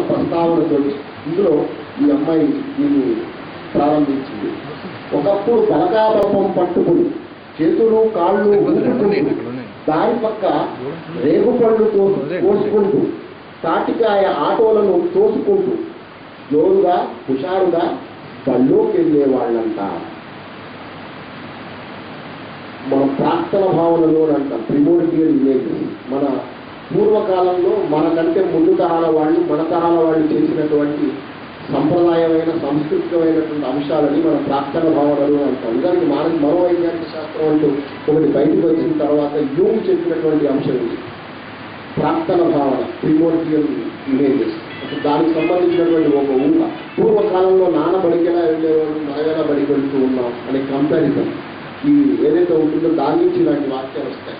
ప్రస్తావనతో ఇందులో ఈ అమ్మాయి దీన్ని ప్రారంభించింది. ఒకప్పుడు పలకాబలం పట్టుకుని చేతులు కాళ్ళు దారి పక్క రేగుపళ్ళు తోసు కోసుకుంటూ తాటికాయ ఆటోలను తోసుకుంటూ జోరుగా హుషారుగా బళ్ళోకి వెళ్ళేవాళ్ళంట మన ప్రాక్తన భావనలో అంటాం ప్రిమోడియల్ ఇమేజెస్ మన పూర్వకాలంలో మనకంటే ముందు తరాల వాళ్ళు మన తరాల వాళ్ళు చేసినటువంటి సంప్రదాయమైన సంస్కృతికమైనటువంటి అంశాలని మన ప్రాక్తన భావనలు అంటాం. నిజానికి మానవ మనోవైజ్ఞానిక శాస్త్రం అంటూ ఒకటి బయటకు వచ్చిన తర్వాత యూంగ్ చెప్పినటువంటి అంశం ఇది. ప్రాక్తన భావన ప్రిమోడియల్ ఇమేజెస్ దానికి సంబంధించినటువంటి ఒక ఊహ. పూర్వకాలంలో నాన్న బడికెలా వెళ్ళేవాడు మనమేలా బడికి వెళ్తూ ఉన్నాం అనే కంపారిజన్ ఈ ఏదైతే ఉంటుందో దాని నుంచి ఇలాంటి వాక్యాలు వస్తాయి.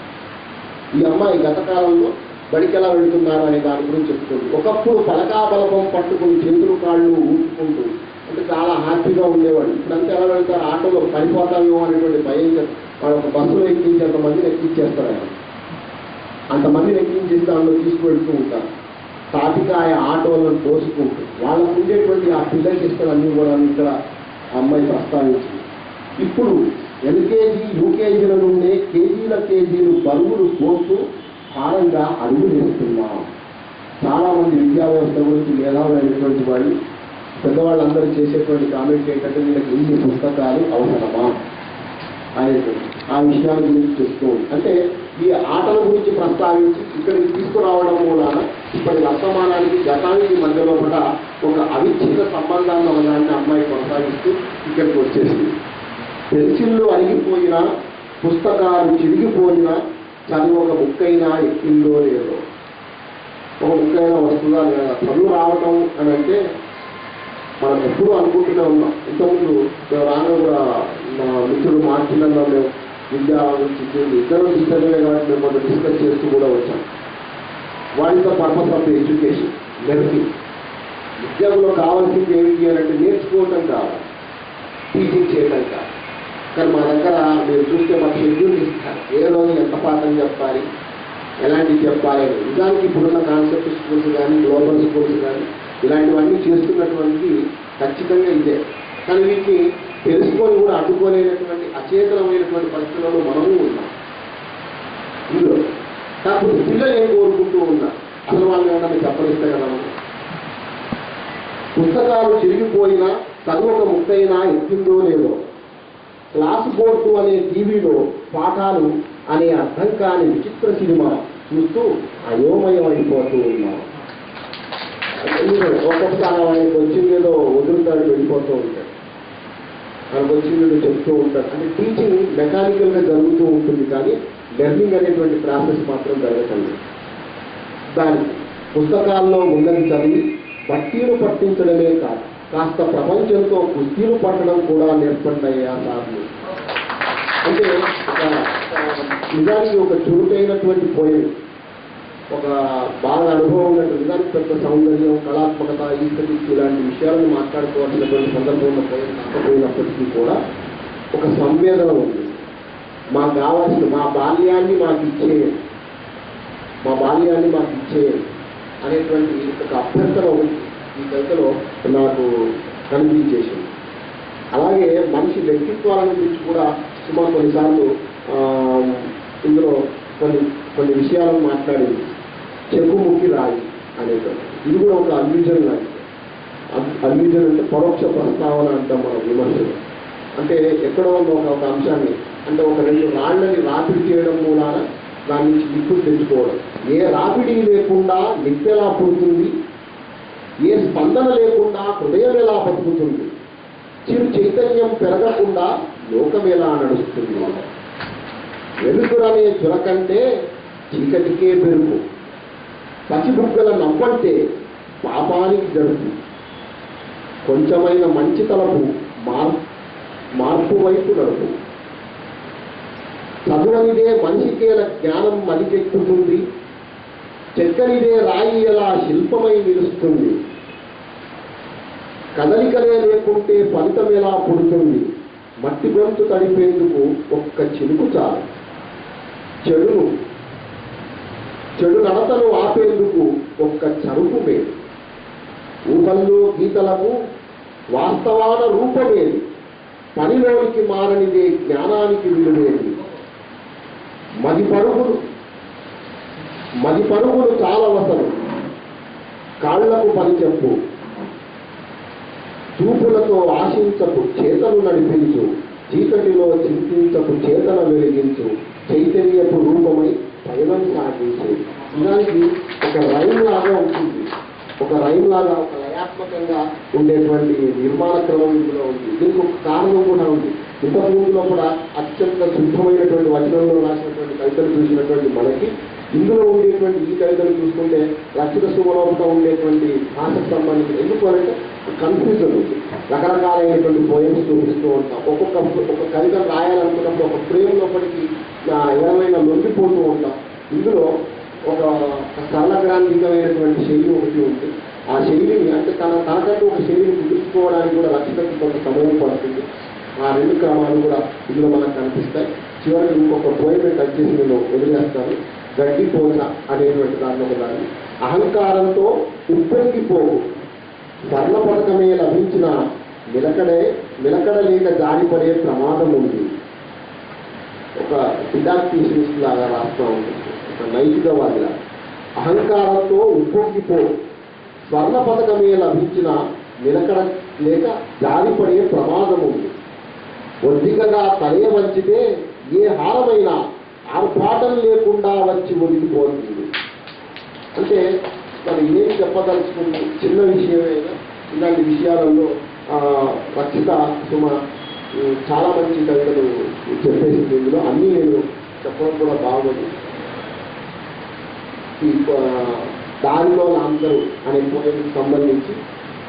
ఈ అమ్మాయి గత కాలంలో బడికెలా వెళుతున్నారు అనే దాని గురించి చెప్తుంది. ఒకప్పుడు పలకాబలపం పట్టుకుని చేతులు కాళ్ళు ఊపుకుంటూ అంటే చాలా హ్యాపీగా ఉండేవాడు. ఇప్పుడంతా ఎలా వెళ్తారు? ఆటోలో పడిపోతామేమో అనేటువంటి భయం చేత- వాడు ఒక బస్సులో ఎక్కించేంత మందిని ఎక్కించేస్తారు ఆయన. అంతమందిని ఎక్కించేసి దానిలో తీసుకువెళ్తూ ఉంటారు. తాటికాయ ఆటోలను తోసుకుంటూ వాళ్ళకు ఉండేటువంటి ఆ పిల్లల ఇష్టలన్నీ కూడా ఇక్కడ అమ్మాయి ప్రస్తావించింది. ఇప్పుడు ఎల్కేజీ యూకేజీల నుండే కేజీల కేజీలు బరువులు పోస్తూ భారంగా అడుగు వేస్తున్నాం. చాలా మంది విద్యా వ్యవస్థ గురించి మేధావులైనటువంటి వాళ్ళు పెద్దవాళ్ళందరూ చేసేటువంటి కామెంట్ ఏంటంటే వీళ్ళకి ఇన్ని పుస్తకాలు అవసరమా అనేటువంటి ఆ విషయాల గురించి చెప్తూ అంటే ఈ ఆటల గురించి ప్రస్తావించి ఇక్కడికి తీసుకురావడం మూలాన ఇప్పటి వర్తమానానికి గతానికి మధ్యలో కూడా ఒక అవిచ్ఛిన్న సంబంధాన్ని ఉన్నదాన్ని అమ్మాయి కొనసాగిస్తూ ఇక్కడికి వచ్చేసింది. పెన్సిళ్ళు అరిగిపోయినా పుస్తకాలు చిరిగిపోయినా చదువు ఒక ముక్కైనా ఎక్కిందో లేదో. ఒక ముక్కైనా వస్తుందా లేదా? చదువు రావటం అని అంటే మనం ఎప్పుడూ అనుకుంటూనే ఉన్నాం. ఇంతకుముందు మేము రాను కూడా మా మిత్రుడు మార్చిలలో మేము విద్యా గురించి ఇద్దరు టీచర్లే కాబట్టి మేము డిస్కస్ చేస్తూ కూడా వచ్చాం. వాటితో పర్పస్ ఆఫ్ ఎడ్యుకేషన్ లెర్నింగ్ విద్యలో కావాల్సింది ఏమిటి అని అంటే నేర్చుకోవటం కావాలి టీచింగ్ చేయటం కాదు. కానీ మా దగ్గర మీరు చూస్తే మాకు షెడ్యూల్ ఇస్తారు. ఏ రోజు ఎంత పాఠం చెప్పాలి ఎలాంటివి చెప్పాలి అని. నిజానికి ఇప్పుడున్న కాన్సెప్ట్ స్కూల్స్ కానీ గ్లోబల్ స్కూల్స్ కానీ ఇలాంటివన్నీ చేస్తున్నటువంటి ఖచ్చితంగా ఇదే. కానీ వీటిని తెలుసుకొని కూడా అడ్డుకోలేనటువంటి అచేతనమైనటువంటి పరిస్థితుల్లో మనము ఉన్నాం. ఇందులో. కాకపోతే పిల్లలు ఏం కోరుకుంటూ ఉన్నారు? అసలు వాళ్ళు ఏమన్నా చెప్పనిస్తే కదా పుస్తకాలు చిరిగిపోయినా చదువు ఒక ముక్కైనా ఎక్కిందో లేదో క్లాస్ బోర్డు అనే టీవీలో పాఠాలు అనే అర్థం కాని విచిత్ర సినిమా చూస్తూ అయోమయం అయిపోతూ ఉన్నారు ఒక్కొక్కసారి ఆయనకు వచ్చిందేదో వదులుతాడు వెళ్ళిపోతూ ఉంటాడు. ఆయనకు వచ్చిందేదో చెప్తూ ఉంటాడు. అంటే టీచింగ్ మెకానికల్గా జరుగుతూ ఉంటుంది కానీ లెర్నింగ్ అనేటువంటి ప్రాసెస్ మాత్రం జరగటండి దానికి పుస్తకాల్లో ఉన్నది చదివి బట్టీలు పట్టించడమే కాదు. కాస్త ప్రపంచంతో కుస్తీలు పట్టడం కూడా నేర్పండి అయ్యా సార్లు. అంటే ఒక నిజానికి ఒక చురుకైనటువంటి పోయం. ఒక బాగా అనుభవం ఉన్నట్టు నిజానికి పెద్ద సౌందర్యం కళాత్మకత ఈస్థెటిక్స్ ఇలాంటి విషయాలను మాట్లాడుకోవాల్సినటువంటి సందర్భంలో పోయం కాకపోయినప్పటికీ కూడా ఒక సంవేదన ఉంది. మాకు కావాల్సిన మా బాల్యాన్ని మాకు ఇచ్చే మా బాల్యాన్ని మాకు ఇచ్చే అనేటువంటి ఒక అభ్యర్థన ఉంది. ఈ కవితలో నాకు కనిపించేసింది. అలాగే మనిషి వ్యక్తిత్వాలను గురించి కూడా సుమారు కొన్నిసార్లు ఇందులో కొన్ని కొన్ని విషయాలను మాట్లాడింది. చెక్కుముక్కి రాయి అనేటువంటి ఇది కూడా ఒక అల్యూజన్ లాంటి అల్యూజన్ అంటే పరోక్ష ప్రస్తావన అంటాం మన విమర్శలు. అంటే ఎక్కడో ఉన్న ఒక ఒక అంశాన్ని అంటే ఒక రెండు రాళ్ళని రాపిడి చేయడం మూలాన దాని నుంచి లిక్విడ్ తెచ్చుకోవడం. ఏ రాపిడి లేకుండా నిప్పెలా పుడుతుంది? ఏ స్పందన లేకుండా హృదయం ఎలా బతుకుతుంది చిరు చైతన్యం పెరగకుండా లోకం ఎలా నడుస్తుంది. వెలుగురనే చురకంటే చీకటికే పెరుగు. పసిబుగ్గల నవ్వంటే పాపానికి జరుపు కొంచెమైన మంచి తలపు మార్ మార్పు వైపు నడుపు. చదువనిదే మనిషికేల జ్ఞానం మలికెక్కుతుంది. చెక్కనిదే రాయి ఎలా శిల్పమై నిలుస్తుంది? కదలికలే లేకుంటే ఫలితం ఎలా పుడుతుంది? మట్టి గొంతు తడిపేందుకు ఒక్క చినుకు చాలు. చెడును చెడు నడతను ఆపేందుకు ఒక్క చరుపు మేలు. పలుకల్లో గీతలకు వాస్తవాన రూపమేది పనిలోనికి మారనిదే జ్ఞానానికి విలువేది మది పరుగులు. మది పరుగులు చాలవసరం కాళ్ళకు పని చెప్పు. చూపులతో ఆశించకు చేతను నడిపించు. చీకటిలో చింతించకు చేతన వెలిగించు. చైతన్యపు రూపమై పయనం సాగించు. నిజానికి ఒక రైమ్ లాగా ఉంటుంది. ఒక రైమ్ లాగా ఒక లయాత్మకంగా ఉండేటువంటి నిర్మాణ క్రమం ఇందులో ఉంది. దీనికి ఒక కారణం కూడా ఉంది. ఇంత ముందులో కూడా అత్యంత శుద్ధమైనటువంటి వచనంలో రాసినటువంటి కవితలు చూసినటువంటి మనకి ఇందులో ఉండేటువంటి ఈ కవితలు చూసుకుంటే రక్షిత సుమలోపత ఉండేటువంటి భాషకు సంబంధించి ఎందుకు అంటే కన్ఫ్యూజన్ ఉంది. రకరకాలైనటువంటి పోయమ్స్ చూపిస్తూ ఉంటాం. ఒక్కొక్క ఒక కవిత రాయాలనుకున్నప్పుడు ఒక ఫ్రేమ్ లోపలికి ఆ, ఎవరైనా లొంగిపోతూ ఉంటాం. ఇందులో ఒక సరళగ్రాంధికమైనటువంటి శైలి ఒకటి ఉంది. ఆ శైలిని అంటే తన తనకంటూ ఒక శైలిని కుదుర్చుకోవడానికి కూడా రక్షితకు కొంత సమయం పడుతుంది. ఆ రెండు క్రమాలు కూడా ఇందులో మనకు కనిపిస్తాయి. చివరికి ఇంకొక పోయిన టచ్ చేసి నేను వదిలేస్తాను గడ్డిపోత అనేటువంటి దాంట్లో ఒక దాన్ని అహంకారంతో ఉప్పొంగిపోవు. స్వర్ణ పథకమే లభించిన నిలకడే నిలకడ లేక జారిపడే ప్రమాదం ఉంది ఒక డిడాక్టీషనిస్ట్ లాగా రాస్తా ఉంటుంది ఒక నైతికవాదిలా అహంకారంతో ఉప్పొంగిపో స్వర్ణ పథకమే లభించిన నిలకడ లేక జారిపడే ప్రమాదం ఉంది ఒద్దికగా తలయ వంచితే ఏ హారమైనా ఆర్పాటం లేకుండా వచ్చి ఒదిగిపోతుంది అంటే మరి ఏం చెప్పదలుచుకుంది? చిన్న విషయమైనా ఇలాంటి విషయాలలో రక్షిత సుమ చాలా మంచి కవితలు చెప్పేసింది ఇందులో. అన్నీ నేను చెప్పడం కూడా బాగుంది. ఈ దారిలో అందరూ అనే పోయంకి సంబంధించి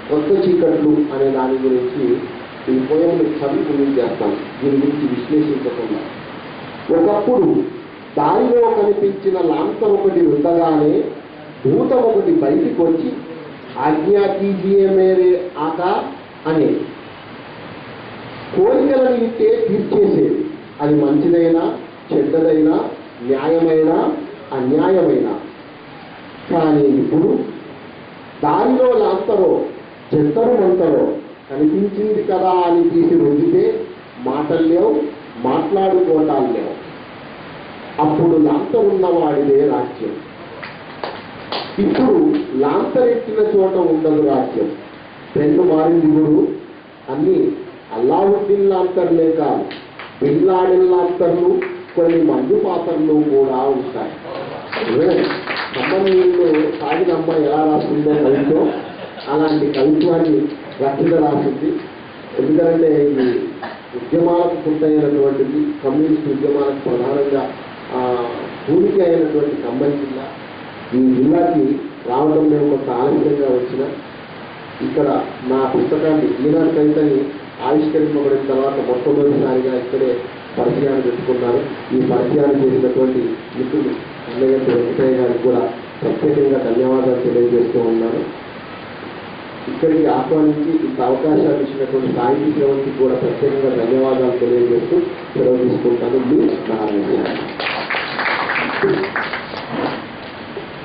కొత్త చీకట్లు అనే దాని గురించి ఈ పోయంని చదువు చేస్తాను. దీని గురించి విశ్లేషించకుండా. ఒకప్పుడు దారిలో కనిపించిన లాంత ఒకటి ఉండగానే భూతం ఒకటి బయటికి వచ్చి ఆజ్ఞా కీజియే మేరే ఆకా అనే కోరికలను ఇట్టే తీర్చేసేది. అది మంచిదైనా చెడ్డదైనా న్యాయమైనా అన్యాయమైనా. కానీ ఇప్పుడు దారిలో లాంతరో చెత్తరు మంతరో కనిపించింది కదా అని తీసి రుద్దితే మాటలు లేవు మాట్లాడుకోవటాలు లేవు. అప్పుడు లాంత ఉన్నవాడిదే రాజ్యం. ఇప్పుడు లాంతరెట్టిన చోట ఉండదు రాజ్యం. రెండు మారింది గురు. అన్ని అల్లావుద్దీన్ లాంతర్లే కాదు బిన్ లాడెన్ లాంతర్లు కొన్ని మందు పాత్రలు కూడా ఉంటాయి. వినండి. సంబంధంలో సాగినమ్మ ఎలా రాస్తుందో కవిత్వం? అలాంటి కవిత్వాన్ని రక్షణ రాసింది. ఎందుకంటే ఉద్యమాలకు పూర్తయినటువంటిది కమ్యూనిస్ట్ ఉద్యమాలకు ప్రధానంగా పూర్తి అయినటువంటి ఖమ్మం జిల్లా. ఈ జిల్లాకి రావడం మేము కొంత ఆలస్యంగా వచ్చిన ఇక్కడ నా పుస్తకాన్ని ఈనాడు కవితని ఆవిష్కరింపబడిన తర్వాత మొట్టమొదటిసారిగా ఇక్కడే పరిచయాన్ని పెట్టుకున్నారు. ఈ పరిచయాన్ని చేసినటువంటి మిత్రులు అన్నయ్య వెంకటయ్య గారికి కూడా ప్రత్యేకంగా ధన్యవాదాలు తెలియజేస్తూ ఉన్నాను. ఇక్కడికి ఆహ్వానించి ఇంత అవకాశాలు ఇచ్చినటువంటి సాహితీ శ్రవంతి కూడా ప్రత్యేకంగా ధన్యవాదాలు తెలియజేస్తూ సెలవు తీసుకుంటాను. మీ నారాయణ